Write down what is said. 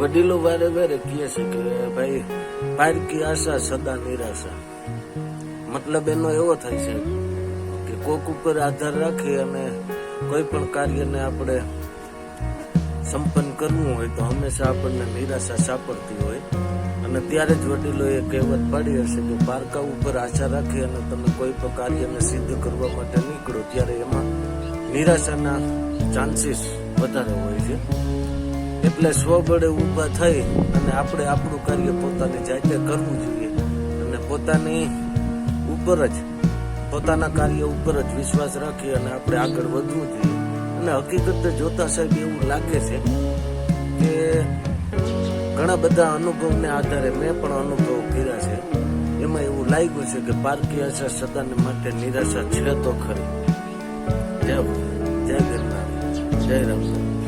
વડીલો વારે વારે કહે છે કે, ભાઈ, પારકી આશા, સદા નિરાશા. મતલબ એનો એવો થાય છે કે કોક ઉપર આધાર રાખી અને કોઈ પણ કાર્યને આપણે સંપન્ન કરવું હોય તો હંમેશા આપણને નિરાશા સાંપડતી હોય. અને ત્યારે જ વડીલોએ કહેવત પાડી હશે કે, પારકા ઉપર આશા રાખી અને તમે કોઈ પણ કાર્યને સિદ્ધ કરવા માટે નીકળો. ત્યારે એમાં નિરાશાના ચાન્સીસ વધારે હોય છે. એટલે સ્વબળે ઊભા થઈ અને આપણે આપણું કાર્ય પોતાની જાતે કરવું જોઈએ. અને પોતાની ઉપર જ, પોતાના કાર્ય ઉપર જ વિશ્વાસ રાખી અને આપણે આગળ વધવું જોઈએ. અને હકીકતે જોતા સાહેબ એવું લાગે છે કે ઘણા બધા અનુભવને આધારે મેં પણ અનુભવ કર્યા છે. એમાં એવું લાગ્યું છે કે પારકી આશા સદાને માટે નિરાશા છે તો ખરી. જય જય ગિરનાર જય રામ.